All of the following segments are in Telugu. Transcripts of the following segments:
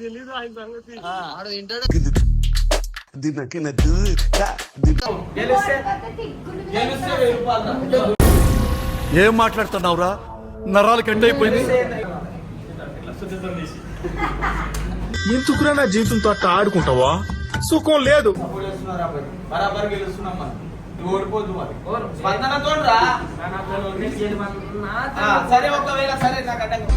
తెలీదు ఆయన సంగతి. ఆడు తింటాడు దీనికి నద్దు గెలిస్తే గెలిస్తే వెయ్యి రూపాయలు రా. ఏం మాట్లాడుతున్నావురా? నరాలు కండైపోయింది ఎందుకురా నా జీవితంతో అట్లా ఆడుకుంటావా? సుఖం లేదు. సరే ఒకవేళ సరే నాకు అడ్డంగా.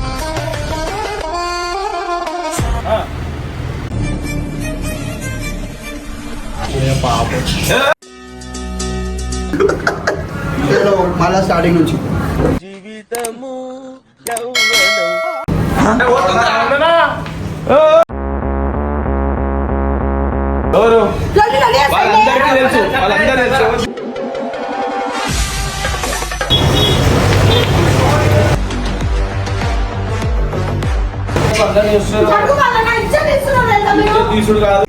మళ్ళా స్టార్టింగ్ నుంచి జీవితము వాళ్ళందరికీ తెలుసు వాళ్ళందరూ తెలుసు అందరూ తీసుడు కాదు.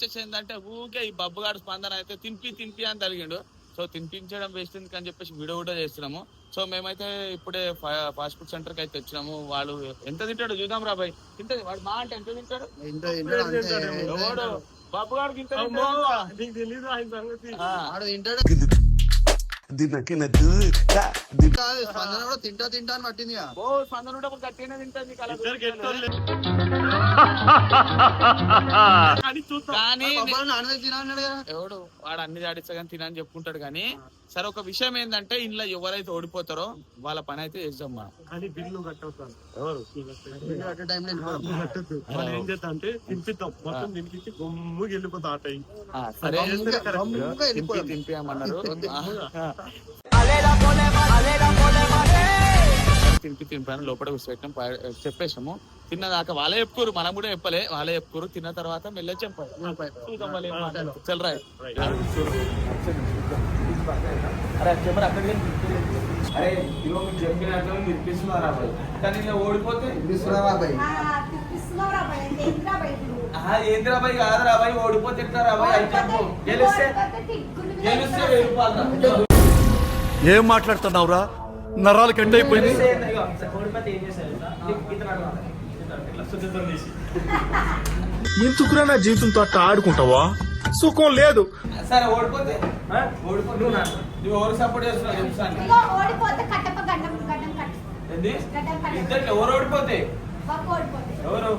వచ్చేసి ఏంటంటే ఊకే ఈ బబ్బుగాడు స్పందన అయితే తినిపి తినిపి అని తలిగిండు. సో తినిపించడం వేస్ట్ ఎందుకు అని చెప్పేసి వీడియో కూడా చేస్తున్నాము. సో మేమైతే ఇప్పుడే ఫాస్ట్ ఫుడ్ సెంటర్కి అయితే వచ్చినాము. వాళ్ళు ఎంత తింటాడు చూద్దాం రా బాయ్. తింటది వాడు మా అంటే ఎంత తింటాడు? ఎవడు? ఇంత అమ్మో! తింటాడు. నీకు దీనికి స్పందన కూడా తింటా తింటా అని పట్టింది స్పందన గట్టిగానే కానీ నాన్ వెజ్ కదా ఎవడు వాడు అన్ని దాడిస్తా కానీ తినని చెప్పుకుంటాడు కానీ సరే ఒక విషయం ఏంటంటే ఇంట్లో ఎవరైతే ఓడిపోతారో వాళ్ళ పని అయితే చేద్దాం మనం. కానీ బిల్లు కట్టవుతాను ఎవరు? వీళ్ళు అట్టే టైంలో వెళ్ళిపోదాం. కట్టద్దు. వాళ్ళు ఏం చేస్తా అంటే తినిపిద్దాం. మొత్తం తినిపించి గమ్ముకి వెళ్ళిపోతా ఆ టైం ఆ, సరే. తినిపియమన్నారు. తినిపి తినిపాను లోపల కూర్చోబెట్టాం చెప్పేసాము తిన్నదాకా వాళ్ళే చెప్పుకోరు. మనం కూడా చెప్పలే. వాళ్ళే చెప్పుకోరు. తిన్న తర్వాత మెల్లె చెప్పాలి. చల్ రాయ్. అరే చెప్పరు అక్కడికి అరే ఇదిగో మీకు చెప్పినట్టు మీరు ఇప్పిస్తున్నారు అబ్బాయి కానీ ఇలా ఓడిపోతే తీసుకురావా అబ్బాయి? ఆహా, ఏంది రాబాయ్ కాదు రాబాయ్ ఓడిపోతే ఎట్లా రాబాయ్ అని చెప్పు గెలిస్తే గెలిస్తే వెయ్యి. ఏం మాట్లాడుతున్నావురా నరాలు ఏం చేస్తారు ఎందుకురా నా జీవితంతో అట్లా ఆడుకుంటావా? సుఖం లేదు. సరే ఓడిపోతే నువ్వు ఎవరు సపోర్ట్ చేస్తున్నావు చెప్తాను ఇద్దరు ఎవరు ఓడిపోతే? ఎవరు?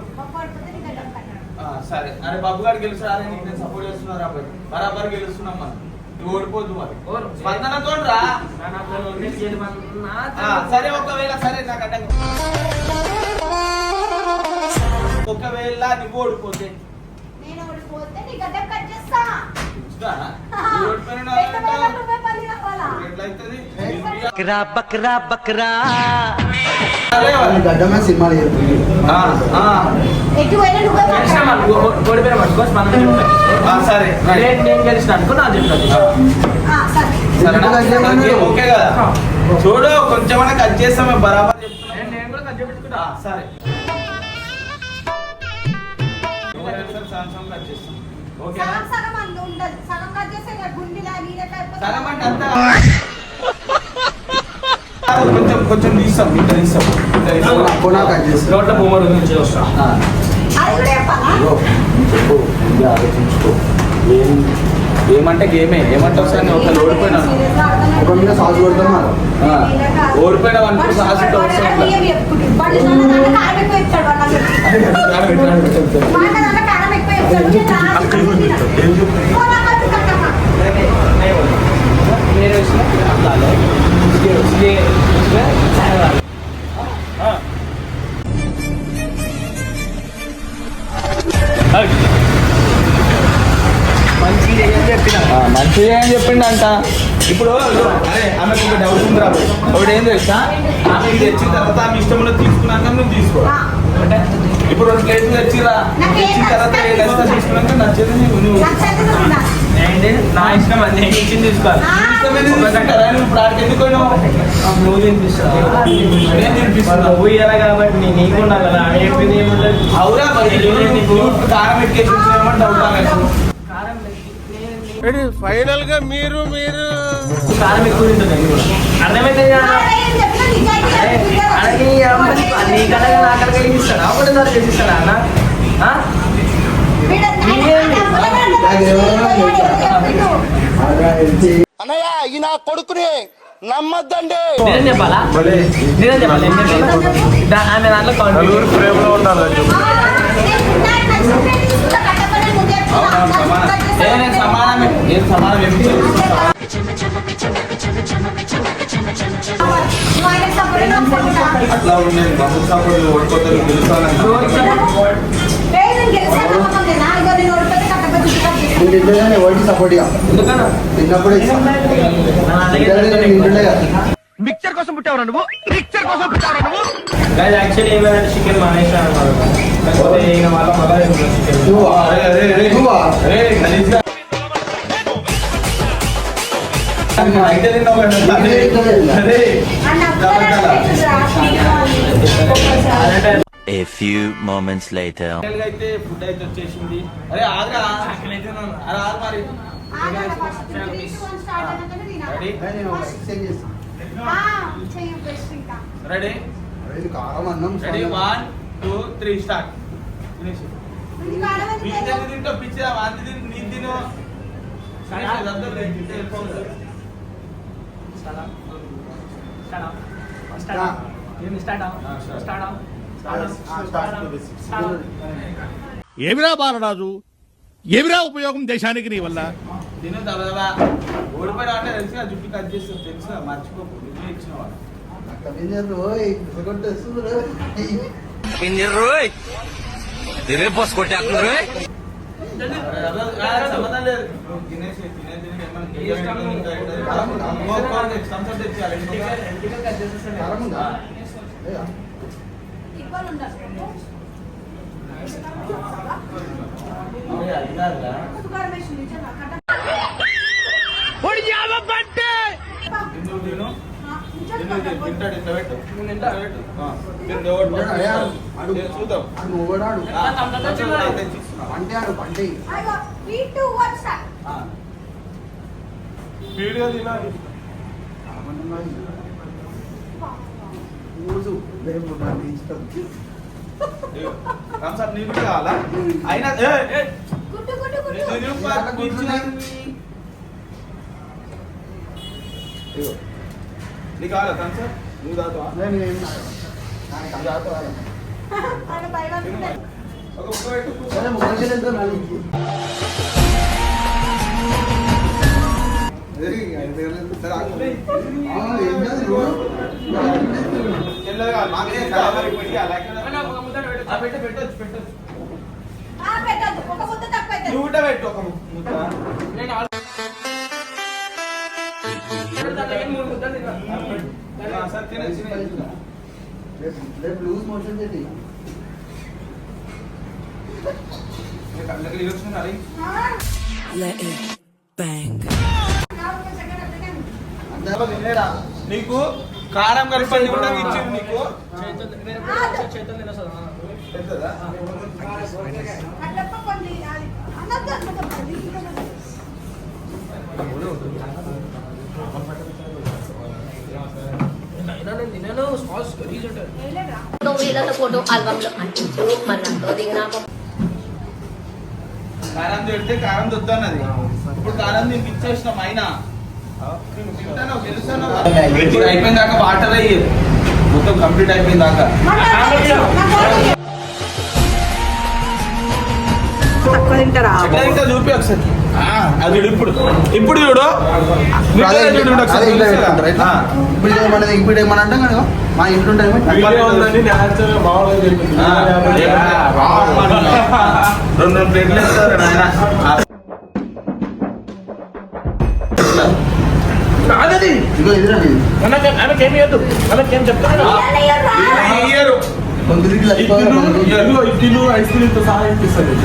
సరే. అరే బాబు గారు గెలుస్తారా నేను సపోర్ట్ చేస్తున్నారు అబ్బాయి బరాబర్ గెలుస్తున్నాం మనం. నువ్వు ఓడిపోద్దు మరి. స్పందనతో రా. సరే ఒకవేళ సరే నాకు ఒకవేళ నువ్వు ఓడిపోతే? నేను ఓడిపోతే నీ గడ్డం రావాలా ఎట్లయితది? ఆయన గడ్డమే సినిమా లేదు ఆ, ఆ, ఎటు పోయినా నువ్వే పని ఆ, సరే. రైట్. ఆ, సరే. సరేనా? కట్ చేయమన్నారు. ఓకే, ఓకే కదా? చూడు కొంచెమైనా కట్ చేస్తామే బరాబర్ చెప్తున్నా. సరే. సాయంత్రం కట్ చేస్తాం. ఓకేనా? సగం సగం అంత ఉండదు. సగం కట్ చేస్తే ఇక గుండెలా నీళ్ళకి అయిపోతుంది. సగం అంటే అంతా కొంచెం కొంచెం తీస్తాం ఇంత తీస్తాం. ఇంత తీస్తాం. కొనా కట్ చేస్తా నోట్ల బొమ్మలు నుంచి వస్తాం అది కూడా చెప్పాలా ఆలోచించుకో ఏం ఏమంటే గేమే ఏమంటే వస్తాను ఒక ఓడిపోయినాను. Serious గా అర్థమైంది. ఒక మీద సాల్స్ కొడతాం మనం ఆ, ఓడిపోయినావు అనుకో సాహసం అవసరం వాడు మంచిగా ఏం చెప్పిండు అంట ఇప్పుడు అరే ఆమెకు ఒక డౌట్ ఉంది రాబోయ్ ఒకటి ఏం తెలుసా? ఆమె ఇది తెచ్చిన తర్వాత ఆమె ఇష్టంలో తీసుకున్నాక నువ్వు తీసుకో. ఆ, ఇప్పుడు రెండు ప్లేట్లు తెచ్చిరా తెచ్చిన తర్వాత ఏ నచ్చితే తీసుకున్నాక నచ్చేది నువ్వు నువ్వు నాకు ఉందా? ఏంటి? నా ఇష్టం అది. నేను ఇచ్చింది తీసుకోవాలి? నువ్వు ఇప్పుడు ఆడికి ఎందుకు పోయినావు? నువ్వు తినిపిస్తావు. నేను తినిపిస్తున్నా. నువ్వు ఇయ్యాలి కాబట్టి నీ నీకు ఉండాలి కదా. ఆమె చెప్పింది ఏముండదు? అవురా మరి? నువ్వు కారం ఎక్కేసి డౌట్. ఫైనల్గా మీరు మీరు? అన్నయ్య ఈ నా కొడుకుని నమ్మద్దండి. నిజం చెప్పాలా? నిజం చెప్పాలి? ఆమె దాంట్లో ప్రేమలో ఉండాలని అట్లా ఉండేది బహుశా సపోర్ట్ ఓడిపోతారు గెలుస్తానని ఎవరికి సపోర్ట్ ఇక మిక్చర్ కోసం పుట్టావురా నువ్వు? మిక్చర్ కోసం పుట్టావురా నువ్వు? గైస్ యాక్చువల్లీ ఏమైనా చికెన్ మానేసాను అన్నమాట చికెన్. అయితే తిన్నావు. A few moments later. అయితే ఫుడ్ అయితే వచ్చేసింది. అరే ఆగ్రా. అరే ఆగు మరి. రెడీ నేను ఒక ఎక్స్చేంజ్ చేస్తా. రెడీ అరే, ఇది కారం అన్నం ready one two three start పిచ్చి తింటా పిచ్చి వాంతి తిని నీ తిను ఫినిష్ ఇదంతా తింటే వెళ్ళిపోతుంది. ఏమిరా బాలరాజు? ఏమిరా ఉపయోగం దేశానికి నీ వల్ల? తిను తర్వాత ఓడిపోయినా అంటే తెలుసుగా జుట్టు కట్ చేస్తుంది తెలుసుగా మర్చిపోకు. నువ్వే ఇచ్చిన వాడు. సంబంధం లేదు నువ్వు తినేసి తినే తిని గింజలు ఉంటాయి, ఉంటాయి. ఇంకొక సంవత్సరం తెచ్చేయాలి ఇంకొక కారం ఉందా? లేదా? అరే, అది కాదురా. తిను, తిను. తిను, తిను. తింటాడు ఇంత పెట్టు. పెట్టు. చూద్దాం. పంటే ఆడు పంటే. వీడియో తినాలి. రోజు రేపు నాకు ఇష్టం. కావాలా? అయినా నీకు కావాలా థమ్స్ అప్ నువ్వు తాగుతావా నేను ఏం తాగను. నాకు అది తాగదు రాదు. ఒక ముక్క పెట్టు సరే ముగ్గురికి వెళ్తా నాలుగు ఏయ్, ఐదు వేలు ఎంత? సరే, ఆగు. ఆ, ఏం చేయాలి నువ్వు? తెల్లగా మాకే కావాలి పెట్టి అలాగే ఆ, పెట్టు పెట్టొచ్చు పెట్టొచ్చు నువ్వు కూడా పెట్టు ఒక ముద్ద ఆ, సరే రేపు లూజ్ మోషన్ నీకు కారం కలిపి కూడా ఇచ్చింది నీకు? పెద్దదా ఫోటో ఆల్బమ్లో అంటించు మరి కారం తిడితే కారం దొద్దన్నది ఇప్పుడు కారం దీనికి ఇచ్చేసినాం అయినా అయిపోయిన దాకా వాటర్ అయ్యేది మొత్తం కంప్లీట్ అయిపోయిన దాకా తింటారా? చూపి ఒకసారి. అది ఇప్పుడు. ఇప్పుడు చూడు. ఇప్పుడు ఏమన్నది ఇప్పుడు ఏమన్నా అంటాం కదా మా ఇంట్లో రెండు రెండు ప్లేట్లు ఇస్తారు నాయన. ఇదిగో ఎదురా ఆమెకేమి ఇవ్వద్దు ఆమెకేం చెప్తాను ఇయ్యరు ఇడ్లీలు ఐస్ క్రీమ్తో సహా ఇప్పిస్తుంది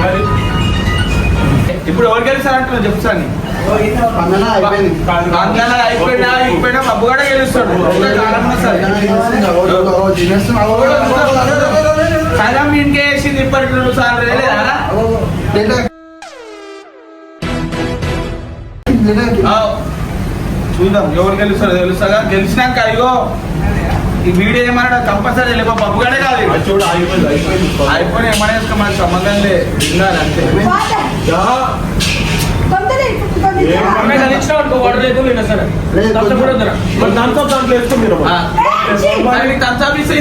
మరి ఇప్పుడు ఎవరు గెలుస్తారంటున్నా చెప్తాను స్పందన అయిపోయింది అందులో అయిపోయినా అయిపోయినా బబ్బు కూడా గెలుస్తాడు ఇంకే వేసింది ఇప్పటికి రెండు సార్లు చూద్దాం ఎవరు గెలుస్తారో తెలుస్తాగా గెలిచినాక అయ్యో ఈ వీడియో ఏమన్నా కంపల్సరీ లేకపోతే బబ్బుగాడే కాదు ఇది. చూడు అయిపోయింది అయిపోయింది అయిపోయినా ఏమన్నా వేసుకో, మనకు సంబంధం లేదు విన్నారు అంతే? దాంతో దాంట్లో వేసుకుని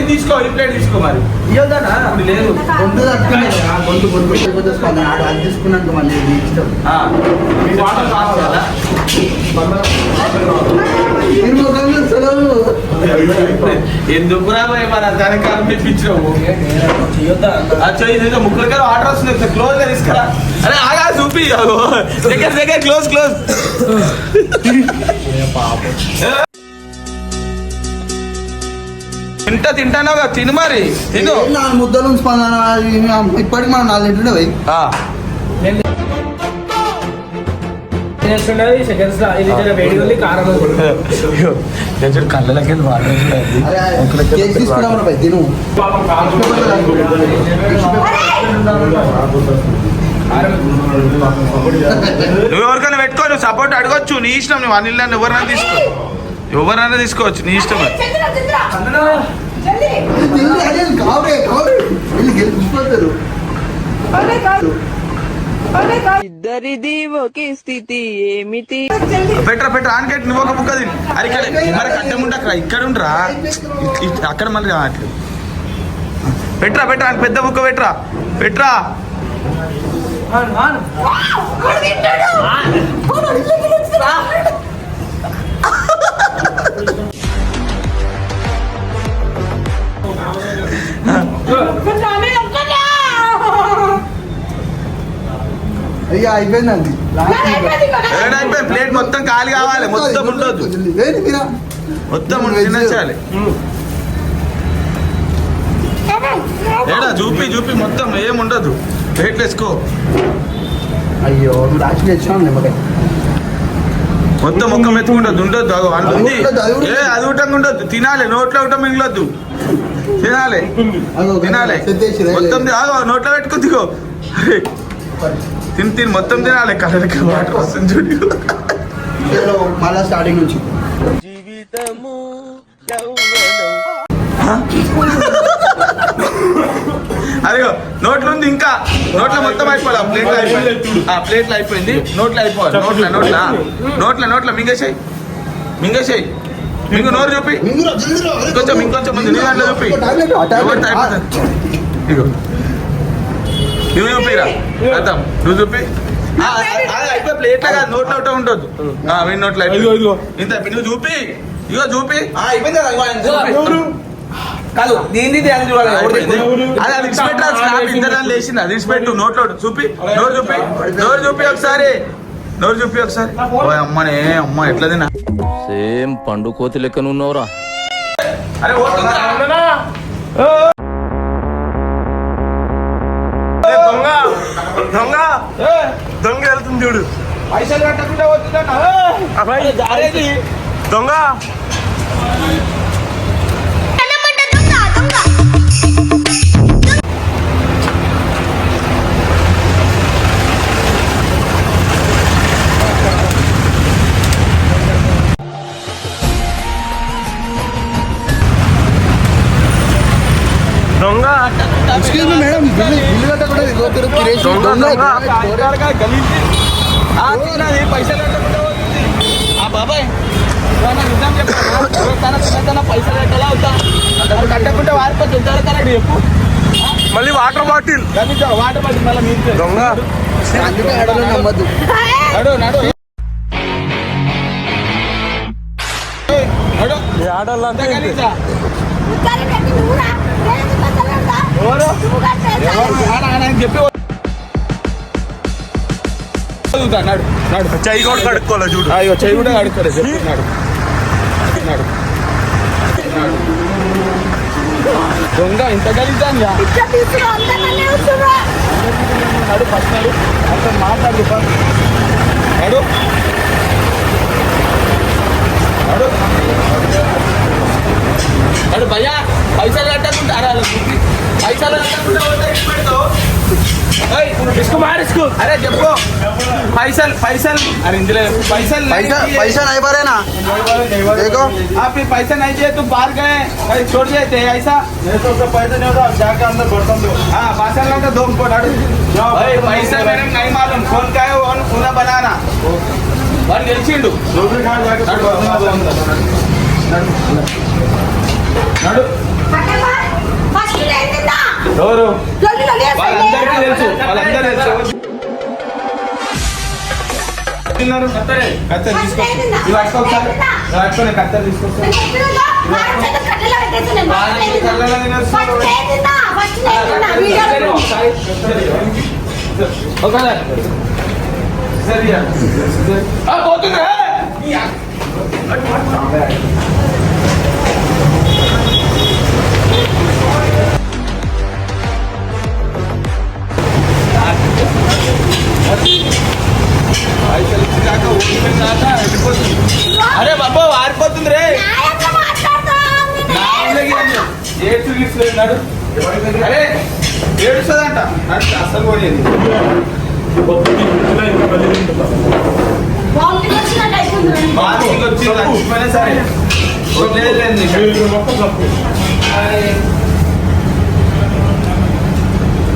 తీసుకో ప్లేట్ తీసుకో మరి. ఇవ్వదానా లేదు. గొంతు తట్టుకునే గొంతు గొంతు అయిపోతే స్పందన ఆడ అది తీసుకున్నాక మళ్ళీ ఇష్టం. వాటర్ భయ్ మరి దానికి కనిపించినావు అచ్చా ఇదేదో ముక్కలకి వాటర్ వస్తుంది క్లోజ్గా తీసుకురా. అరే ఆగా చూపి. దగ్గర దగ్గర క్లోజ్ క్లోజ్ తింటా తింటానో తిను మరి. తిను. నాలుగు ముద్దలు స్పందన ఇప్పటికి మనం నాలుగు లీటర్లు పోయి ఆ, చేస్తుండేది సెకండ్స్లో ఇది జర వేడి ఉంది కారం ఉంది. కళ్ళకి వాటర్ కేక్ తీసుకున్నాం రా భయ్, తిను. నువ్వు ఎవరికైనా పెట్టుకో నువ్వు సపోర్ట్ అడగొచ్చు. నీ ఇష్టం నువ్వు అనిల్ నన్ను ఎవరైనా తీసుకో. ఎవరైనా తీసుకోవచ్చు నీ ఇష్టం ఇద్దరిది ఒకే స్థితి ఏమిటి? పెట్టరా పెట్టరా ఆనకట్టి నువ్వు ఒక బుక్క తిని. అది ఇక్కడ మరి కట్టం ఉండక్కడ ఇక్కడ ఉండరా. అక్కడ మళ్ళీ రావట్లేదు పెట్టరా పెట్టరా పెద్ద బుక్క పెట్టరా పెట్టరా వాడు తింటాడు అయిపోయిందండి? అయిపోయింది ప్లేట్ మొత్తం ఖాళీ కావాలి మొత్తం ఉండొద్దు. మొత్తం తినేసాలి ఏడా చూపి చూపి మొత్తం ఏం ఉండదు. ప్లేట్లు వేసుకో. అయ్యో రాసి తెచ్చాను నిమ్మకాయ. మొత్తం మొక్క మెత్తుకుంటద్దు ఉండొద్దు అగో కూడా ఏ అది ఊటంగా ఉండొద్దు. తినాలి నోట్లో ఊటం మిగిలొద్దు. తినాలి. తినాలి. మొత్తం ఆగో నోట్లో పెట్టుకుని దిగో. అరే, తిని తిని మొత్తం తినాలి కలరికి వాటర్ వస్తుంది చూడు. మళ్ళా స్టార్టింగ్ నుంచి. అదిగో నోట్లో ఉంది ఇంకా. నోట్లో మొత్తం అయిపోవాలి? ప్లేట్లు అయిపోయింది. ఆ ప్లేట్లు అయిపోయింది. నోట్లో అయిపోవాలి. నోట్ల నోట్ల. నోట్ల నోట్ల. మింగేసాయి. మింగేసాయి. మింగు నోరు చూపి అరే, ఇంకొంచెం ఇంకొంచెం ముందు నీ దాంట్లో చూపి ఇగో. నువ్వు చూపిరా. అర్థం? నువ్వు చూపి. అయిపోయి ప్లేట్లో కాదు నోట్లో ఒకటే వీడి నోట్లో అయిపోయి ఇంత నువ్వు చూపి. ఇగో చూపి. అయిపోయింది కదా, అది చూడాలి. అది అది స్నాప్ లేచింది. అది నోట్లో చూపి. నోరు చూపి. నోరు చూపి ఒకసారి. నోరు చూపి ఒకసారి. అమ్మనే అమ్మ ఎట్లా సేమ్ పండు కోతి లెక్కనున్నవరా. అరే దొంగ? దొంగ వెళ్తుంది చూడు. పైసలు కట్టకుండా జారేది దొంగ? దొంగ. Excuse me madam bill bill కట్టకుండా ఇదిగోతురు కిరేష్ దొంగ, దొంగ. దొంగ. ఆడగా గలీజ్. పైసలు ఆ బాబాయ్ నిజం చెప్పాను పైసలు కట్టాలా అవుతా. అది కట్టకుండా వారిపోతుంది దొరకనడు చెప్పు. మళ్ళీ వాటర్ బాటిల్. కనీసం వాటర్ మళ్ళీ దొంగ. అందుకే నమ్మద్దు. నడు నడు. ఏయ్, చెప్పి నడు నడు. చెయ్యి కూడా కడుక్కోలే చూడు. అయ్యో చెయ్యి కూడా అడుగుతాడు చెప్తున్నాడు నడు. నడు. దొంగ ఇంత వస్తురా నడు ఫస్ట్ నడు. అతను మాట్లాడు నడు. నడు. నడు భయ్యా పైసలు కట్టకుండా అరే అలా బుద్ధి. పైసలు కట్టకుండా పోతే ఏం పెడతావు? ఏయ్, అరే చెప్పు పైసలు పైసలు అరే ఇందులో పైసలు पैसा पैसा नहीं भरे ना देखो आप ये पैसा नहीं दिए तुम बाहर गए कहीं छोड़ दिए थे ऐसा पैसा नहीं होता जाके अंदर बर्तन दो हाँ भाषण लगा दो को डालू भाई पैसा मेरे को नहीं मालूम कौन का है वो उन्हें बनाना और గెలిచిండు जो भी खाए जाके నడు ఎవరు? వాళ్ళందరికీ తెలుసు వాళ్ళందరూ తెలుసు. తిన్నారు కత్తెర. కత్తెర తీసుకొచ్చి. ఇవి పట్టుకోవాలి పట్టుకొని కత్తెర తీసుకొచ్చి ఒకసారి సరే పోతుందా. అరే బాబా ఆరిపోతుంది రే. ఏడ్చు అరే ఏడుస్తుందంట. అసలు పోలేదు. మార్నింగ్ వచ్చి సరే.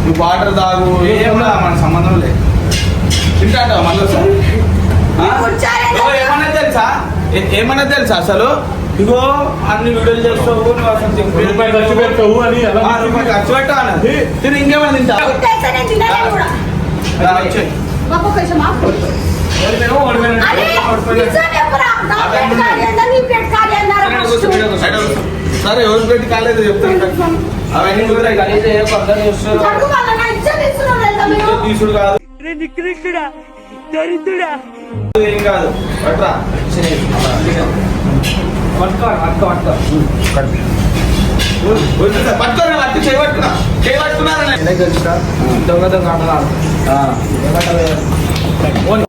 నువ్వు వాటర్ తాగు ఏమన్నా మన సంబంధం లేదు. తింటాంటావా మళ్ళీ ఏమన్నా తెలుసా? ఏ- ఏమన్నా తెలుసా అసలు? ఇగో అన్ని వీడియోలు చేస్తావు నువ్వు అసలు చెప్పు. రూపాయి ఖర్చు పెట్టావు అని రూపాయి ఖర్చు పెట్టాను తిని ఇంకేమైనా తింటా. సరే ఎవరు పెట్టి కాలేదు చెప్తాను అవన్నీ కూడా కలిసి కొందరు చేస్తారు తీసుడు కాదు. ఏం కాదు. పట్రా. పట్టుకోరా పట్టు చేయబట్టుకున్నా చేయబట్టుకున్నారా దొంగ దొంగ ఆటలు.